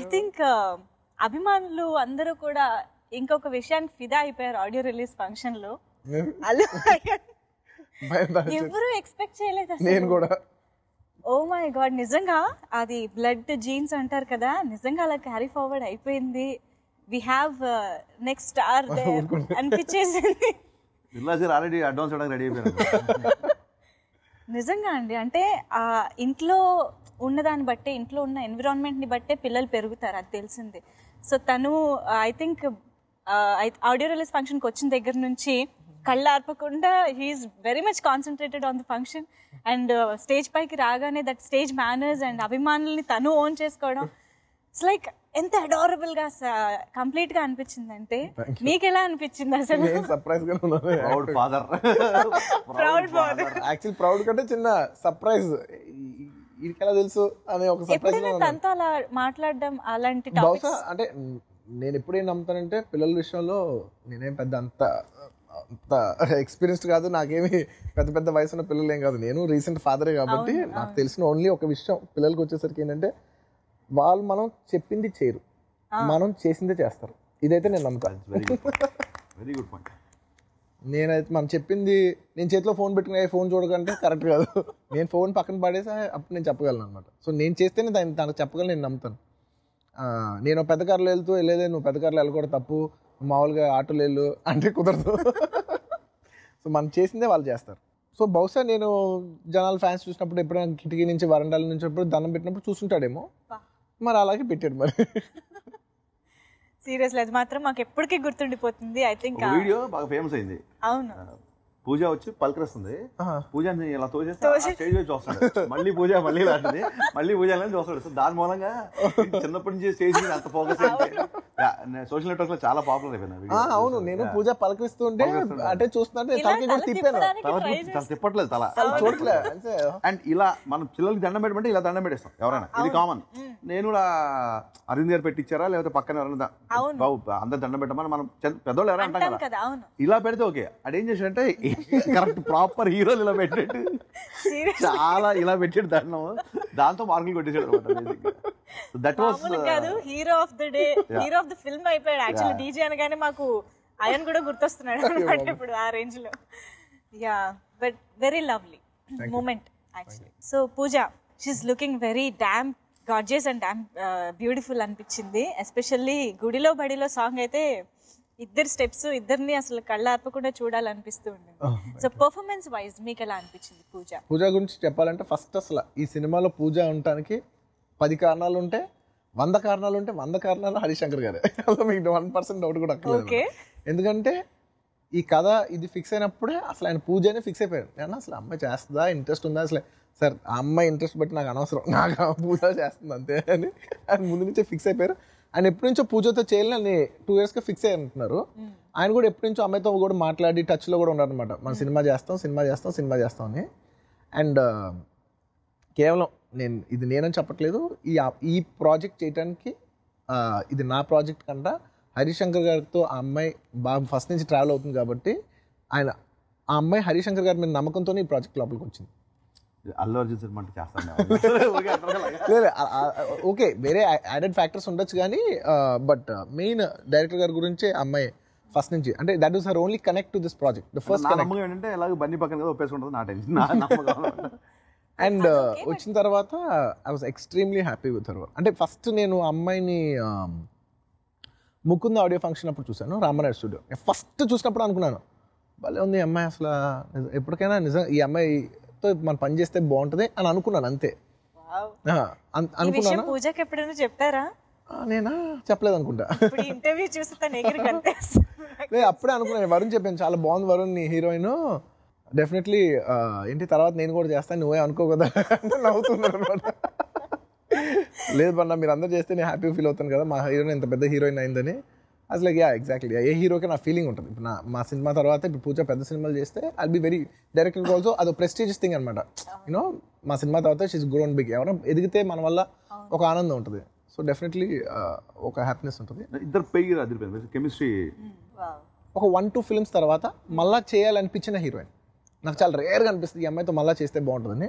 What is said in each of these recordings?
I think అభిమానులు అందరూ కూడా ఇంకొక విషయానికి ఫిదా అయిపోయారు ఆడియో రిలీజ్ ఫంక్షన్లో ఎవరు ఎక్స్పెక్ట్ చేయలేదు అసలు. నేను కూడా. ఓ మై గాడ్ నిజంగా అది బ్లడ్ జీన్స్ అంటారు కదా నిజంగా అలా క్యారీ ఫార్వర్డ్ అయిపోయింది. వి హ్యావ్ నెక్స్ట్ స్టార్ అనిపించేసింది. ఆల్రెడీ అడ్వాన్స్ రెడీ అయిపోయారు. నిజంగా అండి అంటే ఆ ఇంట్లో ఉన్నదాన్ని బట్టే ఇంట్లో ఉన్న ఎన్విరాన్మెంట్ని బట్టే పిల్లలు పెరుగుతారు అది తెలిసింది. సో తను ఐ థింక్ ఆడియో రిలీజ్ ఫంక్షన్కి వచ్చిన దగ్గర నుంచి కళ్ళు ఆర్పకుండా he's very much concentrated on the function. And stage పైకి రాగానే దట్ స్టేజ్ మేనర్స్ అండ్ అభిమానుల్ని తను ఓన్ చేసుకోవడం ఇట్స్ లైక్ ఎంత అడారబుల్గా కంప్లీట్గా అనిపించింది అంటే మీకు ఎలా అనిపించింది అసలు సర్ప్రైజ్గా proud father proud father actual proud కంటే చిన్న సర్ప్రైజ్ ఎలా తెలుసు అనే ఒక సర్ప్రైజ్ అలా మాట్లాడడం అలాంటి బహుశా అంటే నేను ఎప్పుడేం నమ్ముతానంటే పిల్లల విషయంలో నేనేం పెద్ద అంత అంత ఎక్స్పీరియన్స్డ్ కాదు నాకేమి పెద్ద పెద్ద వయసు ఉన్న పిల్లలు ఏం కాదు. నేను రీసెంట్ ఫాదరే కాబట్టి నాకు తెలిసిన ఓన్లీ ఒక విషయం పిల్లలకి వచ్చేసరికి ఏంటంటే వాళ్ళు మనం చెప్పింది చేయరు. మనం చేసిందే చేస్తారు. ఇదైతే నేను నమ్ముతాను very good very good point నేనైతే మనం చెప్పింది నేను చేతిలో ఫోన్ పెట్టుకుని ఫోన్ చూడకంటే కరెక్ట్ కాదు. నేను ఫోన్ పక్కన పడేసి అప్పుడు నేను చెప్పగలను అనమాట సో నేను చేస్తేనే దాన్ని తనకు చెప్పగలను నేను నమ్ముతాను. నేను పెద్ద కార్లో వెళ్తూ వెళ్ళేదే నువ్వు పెద్ద కార్లో వెళ్ళకూడదు తప్పు. మామూలుగా ఆటోలో వెళ్ళు. అంటే కుదరదు. సో మనం చేసిందే వాళ్ళు చేస్తారు. సో బహుశా నేను జనాల ఫ్యాన్స్ చూసినప్పుడు ఎప్పుడైనా కిటికీ నుంచి వరండాల నుంచి దండం పెట్టినప్పుడు చూసుంటాడేమో. మరి అలాగే పెట్టాడు మరి. సీరియస్ అది మాత్రం మాకు ఎప్పటికీ గుర్తుండిపోతుంది. ఐ థింక్ వీడియో బాగా ఫేమస్ అయింది. అవును. పూజ వచ్చి పలకరిస్తుంది. పూజని ఇలా తోసేస్తే స్టేజ్ చూస్తాడు. మళ్ళీ పూజ మళ్ళీ లాంటిది మళ్ళీ పూజ అని చూస్తాడు. సో దాని మూలంగా చిన్నప్పటి నుంచి స్టేజ్ మీద అంత ఫోకస్ సోషల్ నెట్వర్క్లో చాలా పాపులర్ అయిపోయింది. అవును. నేను పూజ పలకరిస్తుంటే అంటే చూస్తుంటే తలకి కూడా తిప్పాను. తల తిప్పట్లేదు తల. అసలు చూడట్లే అంతే. అండ్ ఇలా మనం పిల్లలకి దండం పెట్టమంటే ఇలా దండం పెట్టేస్తాం ఎవరైనా. ఇది కామన్ నేను కూడా అరవింద్ గారు పెట్టించారా లేకపోతే పక్కన ఎవరైనా. బాబు అందరు దండం పెట్టమని మనం పెద్దోళ్ళు ఎవరైనా అంటాం అంటాం కదా. ఇలా పెడితే ఓకే. అదేం చేశాడంటే కరెక్ట్ ప్రాపర్ హీరోలు ఇలా సీరియస్ చాలా ఇలా పెట్టాడు దండం. దాంతో మార్కులు కొట్టేశాడు అనమాట దట్ వాస్ కాదు hero of the day hero of the film అయిపోయాడు. యాక్చువల్లీ డీజే అనగానే మాకు అయన్ కూడా గుర్తొస్తున్నాడు అనమాట ఇప్పుడు ఆ రేంజ్లో yeah but very lovely moment actually so Pooja she's looking very damn gorgeous and damn beautiful అనిపించింది. ఎస్పెషల్లీ గుడిలో బడిలో సాంగ్ అయితే ఇద్దరు స్టెప్స్ ఇద్దరిని అసలు కళ్ళ ఆర్పకుండా చూడాలనిపిస్తూ ఉండింది సో పర్ఫార్మెన్స్ వైజ్ మీకు ఎలా అనిపించింది పూజ? పూజ గురించి చెప్పాలంటే ఫస్ట్ అసలు ఈ సినిమాలో పూజ ఉండటానికి పది కారణాలు ఉంటే వంద కారణాలు ఉంటే వంద కారణాలు హరిశంకర్ గారే. అసలు మీకు వన్ పర్సెంట్ డౌట్ కూడా అక్కర్లేదు. Okay. ఎందుకంటే ఈ కథ ఇది ఫిక్స్ అయినప్పుడే అసలు ఆయన పూజనే ఫిక్స్ అయిపోయారు నేను అసలు అమ్మాయి చేస్తుందా? ఇంట్రెస్ట్ ఉందా? అసలు సార్ ఆ అమ్మాయి ఇంట్రెస్ట్ బట్టి నాకు అనవసరం. నాకు పూజ చేస్తుంది అంతే అని ఆయన ముందు నుంచే ఫిక్స్ అయిపోయారు. ఆయన ఎప్పటి నుంచో పూజతో చేయాలని టూ ఇయర్స్గా ఫిక్స్ అయ్యి అంటున్నారు ఆయన కూడా ఎప్పటి నుంచో అమ్మాయితో కూడా మాట్లాడి టచ్లో కూడా ఉన్నారనమాట మనం సినిమా చేస్తాం సినిమా చేస్తాం సినిమా చేస్తాం అని. అండ్ కేవలం నేను ఇది నేనని చెప్పట్లేదు. ఈ ఈ ప్రాజెక్ట్ చేయడానికి ఇది నా ప్రాజెక్ట్ కంట హరిశంకర్ గారితో ఆ అమ్మాయి బాగా ఫస్ట్ నుంచి ట్రావెల్ అవుతుంది కాబట్టి ఆయన ఆ అమ్మాయి హరిశంకర్ గారి మీద నమ్మకంతో ఈ ప్రాజెక్ట్ లోపలికి వచ్చింది. అల్లు అర్జున్ సినిమా అంటే చేస్తాను ఓకే వేరే యాడెడ్ ఫ్యాక్టర్స్ ఉండొచ్చు కానీ బట్ మెయిన్ డైరెక్టర్ గారి గురించి అమ్మాయి ఫస్ట్ నుంచి. అంటే that is her only connect to this project the first నమ్మకం ఏంటంటే ఎలాగో బండి పక్కన కదా ఒప్పేసుకుంటుంది నా టెన్షన్ అండ్ వచ్చిన తర్వాత I was extremely happy with her అంటే ఫస్ట్ నేను అమ్మాయిని ముకుంద ఆడియో ఫంక్షన్ అప్పుడు చూశాను రామనాయుడు స్టూడియో ఫస్ట్ చూసినప్పుడు అనుకున్నాను భలే ఉంది అమ్మాయి అసలు. ఎప్పటికైనా నిజం ఈ అమ్మాయితో మనం పని చేస్తే బాగుంటుంది అని అనుకున్నాను అంతే. అనుకున్నాను? పూజకి ఎప్పుడైనా చెప్పారా? నేనా? చెప్పలేదు అనుకుంటా. ఇంటర్వ్యూ చూసి లేదు అప్పుడే అనుకున్నాను. వరుణ్ చెప్పాను చాలా బాగుంది వరుణ్ నీ హీరోయిన్. డెఫినెట్లీ ఏంటి తర్వాత నేను కూడా చేస్తాను నువ్వే అనుకో కదా నవ్వుతున్నాను అనమాట. లేదు బన్న మీరు అందరు చేస్తే నేను హ్యాపీ ఫీల్ అవుతాను కదా మా హీరోయిన్ ఎంత పెద్ద హీరోయిన్ అయిందని. అసలు యా ఎగ్జాక్ట్లీ ఏ హీరోకి నా ఫీలింగ్ ఉంటుంది. ఇప్పుడు నా మా సినిమా తర్వాత ఇప్పుడు పూజ పెద్ద సినిమాలు చేస్తే I be very director also అదో ప్రెస్టీజియస్ థింగ్ అనమాట యూనో మా సినిమా తర్వాత షీస్ గ్రోన్ బిగ్ ఎవరైనా ఎదిగితే మన వల్ల ఒక ఆనందం ఉంటుంది. సో డెఫినెట్లీ ఒక హ్యాపీనెస్ ఉంటుంది. ఇద్దరు అదిరిపోయింది కెమిస్ట్రీ ఒక వన్ టూ ఫిల్మ్స్ తర్వాత మళ్ళా చేయాలనిపించిన హీరోయిన్ నాకు చాలా రేర్గా అనిపిస్తుంది ఈ అమ్మాయితో మళ్ళీ చేస్తే బాగుంటుందని.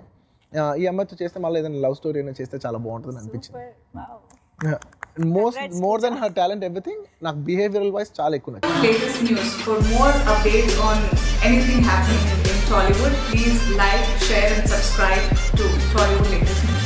ఆ, ఈ అమ్మాయితో చేస్తే మళ్ళీ ఏదైనా లవ్ స్టోరీ అయినా చేస్తే చాలా బాగుంటుందని అనిపించింది. Most more than her talent everything నాకు బిహేవియరల్ వైజ్ చాలా ఎక్కువ నచ్చింది latest news. For more updates on anything happening in, in Tollywood, please like, share, and subscribe to Tollywood.